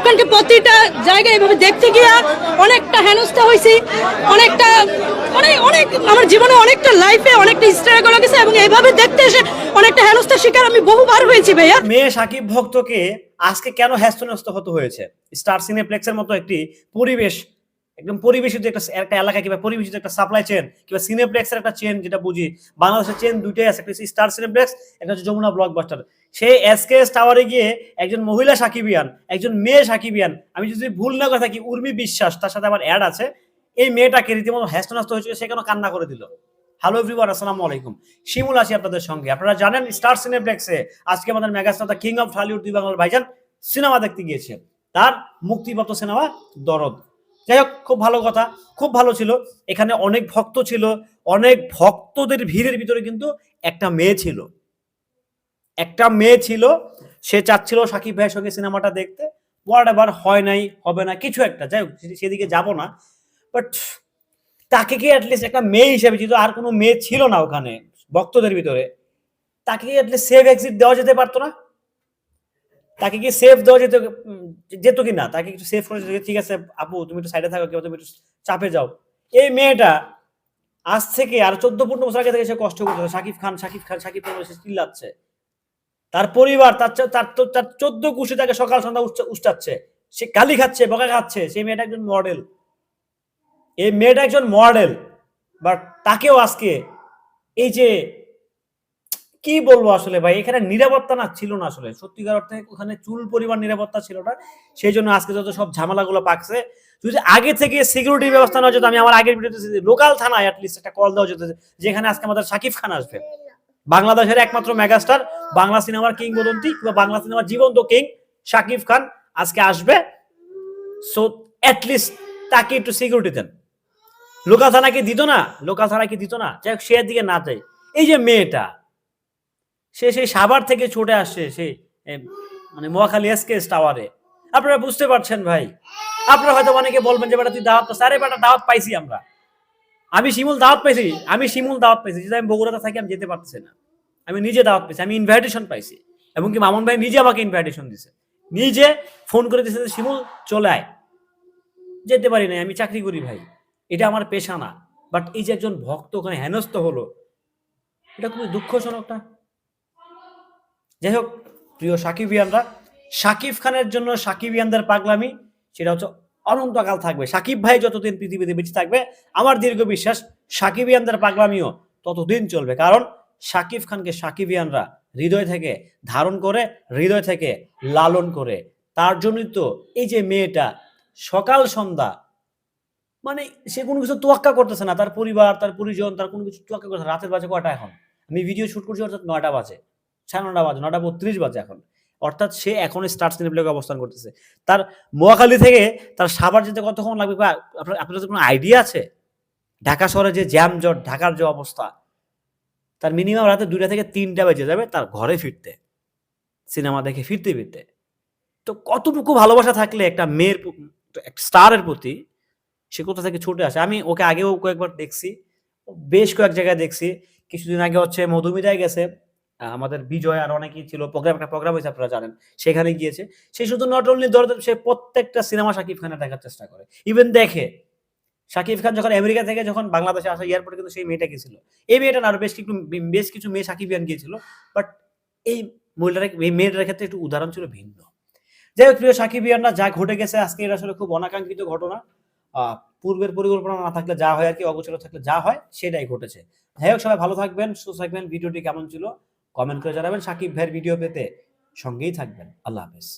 শাকিব প্রতিটা জায়গায় এভাবে দেখতে গিয়া অনেকটা হেনস্থা হয়েছি অনেকটা, অনেক অনেক, আমার জীবনে অনেকটা লাইফে অনেকটা স্ট্রাগল গেছে এবং এইভাবে দেখতে এসে অনেকটা হেনস্থার শিকার আমি বহুবার হয়েছি ভাইয়া। মেয়ে সাকিব ভক্তকে আজকে কেন হ্যাস্ত হতে হয়েছে? স্টার সিনেপ্লেক্সের মতো একটি পরিবেশ একদম পরিবেশিত একটা একটা এলাকা কিংবা পরিবেশিত একটা সাপ্লাই চেন কিংবা সিনেপ্লেক্সের একটা চেন যেটা বুঝি। বাংলাদেশের চেন দুইটাই আছে, একটা স্টার সিনেপ্লেক্স একটা হচ্ছে যমুনা ব্লকবাস্টার সেই এসকেএস টাওয়ারে গিয়ে একজন মহিলা সাকিবিয়ান একজন মেয়ে সাকিবিয়ান আমি যদি ভুল না করে থাকি, উর্মি বিশ্বাস, তার সাথে আমার অ্যাড আছে। এই মেয়েটাকে রীতিমতো হ্যাস্তন্যস্ত হয়েছিল, সে কেন কান্না করে দিল? হ্যালো এভরিওয়ান আসসালামু আলাইকুম। শিমুল আছি আপনাদের সঙ্গে। আপনারা জানেন স্টার সিনেপ্লেক্সে আজকে আমাদের মেগাস্টার কিং অফ হলিউড দুই বাংলার ভাইজান সিনেমা দেখতে গিয়েছে। তার মুক্তিপ্রাপ্ত সিনেমা দরদ। যাই হোক, খুব ভালো কথা, খুব ভালো ছিল। এখানে অনেক ভক্ত ছিল, অনেক ভক্তদের ভিড়ের ভিতরে কিন্তু একটা মেয়ে ছিল। একটা মেয়ে ছিল, সে চাচ্ছিল সাকিব ভাইয়ের সঙ্গে সিনেমাটা দেখতে। হোয়াট এবার হয় নাই, হবে না, কিছু একটা, যাই হোক সেদিকে যাব না। বাট তাকে কি অ্যাটলিস্ট একটা মেয়ে হিসেবে যেহেতু আর কোনো মেয়ে ছিল না ওখানে, ভক্তদের ভিতরে। তাকে কি অ্যাটলিস্ট সেভ এক্সিট দেওয়া যেতে পারতো না। তাকে কি সেফ দেওয়া যেত যেত কি না তাকে একটু সেফ করে ঠিক আছে, আপু, তুমি একটু সাইডে থাকো, কিংবা তুমি একটু চাপে যাও। এই মেয়েটা আজ থেকে আর চোদ্দ পনেরো বছর আগে থেকে সে কষ্ট করতে। শাকিব খান শাকিব খান শাকিব খান সে চিল্লাচ্ছে। তার পরিবার, তার তার তার চোদ্দ কুশি তাকে সকাল সন্ধ্যা উষ্টাচ্ছে। সে গালি খাচ্ছে, বকা খাচ্ছে। সেই মেয়েটা একজন মডেল এই মেয়েটা একজন মডেল বাট তাকেও আজকে এই যে কি বলব আসলে ভাই? এখানে নিরাপত্তা না ছিল না আসলে। সত্যিকার অর্থে ওখানে চুল পরিমাণ নিরাপত্তা ছিল না। সেই জন্য আজকে যত সব ঝামেলাগুলো পাকছে, যদি আগে থেকে সিকিউরিটি ব্যবস্থা না যেত, আমি আমার আগের ভিডিওতে লোকাল থানায় অ্যাটলিস্ট একটা কল দেওয়া যেত যেখানে আজকে আমাদের সাকিব খান আসবে। বাংলাদেশের একমাত্র মেগাস্টার বাংলা সিনেমার কিংবদন্তি বা বাংলা সিনেমার জীবন্ত কিং সাকিব খান আজকে আসবে। সো অ্যাটলিস্ট তাকে একটু সিকিউরিটি দেন। লোকাল থানা কি দিত না লোকাল থানা কি দিত না। যাই হোক, সে দিকে না যায়। এই যে মেয়েটা সে সেই সাভার থেকে ছুটে আসছে এ, মানে মহাখালী এসকেএস টাওয়ারে। আপনারা বুঝতে পারছেন ভাই? আপনারা হয়তো অনেকে বলবেন যে বেটা তুই দাওয়াত পাস আরে বেটা দাওয়াত পাইছি আমরা। আমি শিমুল দাওয়াত পাইছি আমি শিমুল দাওয়াত পাইছি যেটা আমি বগুড়াতে থাকি আমি যেতে পারতেছি না। আমি নিজে দাওয়াত পাইছি আমি ইনভাইটেশন পাইছি। এবং কি মামুন ভাই নিজে আমাকে ইনভাইটেশন দিছে। নিজে ফোন করে দিছে শিমুল চলে আয়। যেতে পারি না আমি চাকরি করি ভাই। এটা আমার পেশা না। বাট এই যে একজন ভক্ত ওখানে হেনস্থ হলো এটা খুবই দুঃখজনক না? যাই হোক প্রিয় সাকিবিয়ানরা, সাকিব খানের জন্য সাকিবিয়ানদের পাগলামি, সেটা হচ্ছে অনন্তকাল থাকবে। সাকিব ভাই যতদিন পৃথিবীতে বেঁচে থাকবে, আমার দীর্ঘ বিশ্বাস সাকিবিয়ানদের পাগলামিও ততদিন চলবে। কারণ সাকিব খানকে সাকিবিয়ানরা হৃদয় থেকে ধারণ করে, হৃদয় থেকে লালন করে। তার জন্যই তো এই যে মেয়েটা সকাল সন্ধ্যা মানে সে কোনো কিছু তোয়াক্কা করতেছে না। তার পরিবার, তার পরিজন, তার কোনো কিছু তোয়াক্কা করতেছে। রাতের বাজে কয়টা এখন? আমি ভিডিও শ্যুট করছি অর্থাৎ নয়টা বাজে। সাড়ে নটা বাজে, নটা বত্রিশ বাজে এখন। অর্থাৎ সে এখন স্টার সিনেপ্লেকে অবস্থান করতেছে। তার মোয়াখালী থেকে তার সাভার যেতে কতক্ষণ লাগবে? বা আপনার আপনার কোনো আইডিয়া আছে? ঢাকা শহরে যে জ্যাম জট, ঢাকার যে অবস্থা, তার মিনিমাম রাতে দুইটা থেকে তিনটা বেজে যাবে তার ঘরে ফিরতে। সিনেমা দেখে ফিরতে ফিরতে। তো কতটুকু ভালোবাসা থাকলে একটা মেয়ের স্টারের প্রতি সে কোথা থেকে ছুটে আসে? আমি ওকে আগেও কয়েকবার দেখছি, বেশ কয়েক জায়গায় দেখছি। কিছুদিন আগে হচ্ছে মধুমিতায় গেছে। আমাদের বিজয় আর অনেকেই ছিল প্রোগ্রাম একটা প্রোগ্রাম হয়েছে আপনারা জানেন, সেখানে গিয়েছে। সে শুধু নট অনলি দরদ, সে প্রত্যেকটা সিনেমা শাকিব খানের দেখার চেষ্টা করে। ইভেন দেখে, শাকিব খান যখন আমেরিকা থেকে যখন বাংলাদেশে আসা এয়ারপোর্টে কিন্তু সেই মেয়েটা গেছিল এই মেয়েটা না বেশ কিছু বেশ কিছু মেয়ে সাকিবিয়ান গিয়েছিল বাট এই মহিলার, এই মেয়েটার ক্ষেত্রে একটু উদাহরণ ছিল ভিন্ন। যাই হোক, প্রিয় সাকিবিয়ানরা যা ঘটে গেছে, আজকে এটা আসলে খুব অনাকাঙ্ক্ষিত ঘটনা। পূর্বের পরিকল্পনা না থাকলে যা হয় আর কি অগোচর থাকলে যা হয়, সেটাই ঘটেছে। যাই হোক, সবাই ভালো থাকবেন, সুস্থ থাকবেন, ভিডিওটি কেমন ছিল? কমেন্ট করে জানাবেন সাকিব ভাইয়ের ভিডিও পেতে সঙ্গেই থাকবেন। আল্লাহ হাফেজ।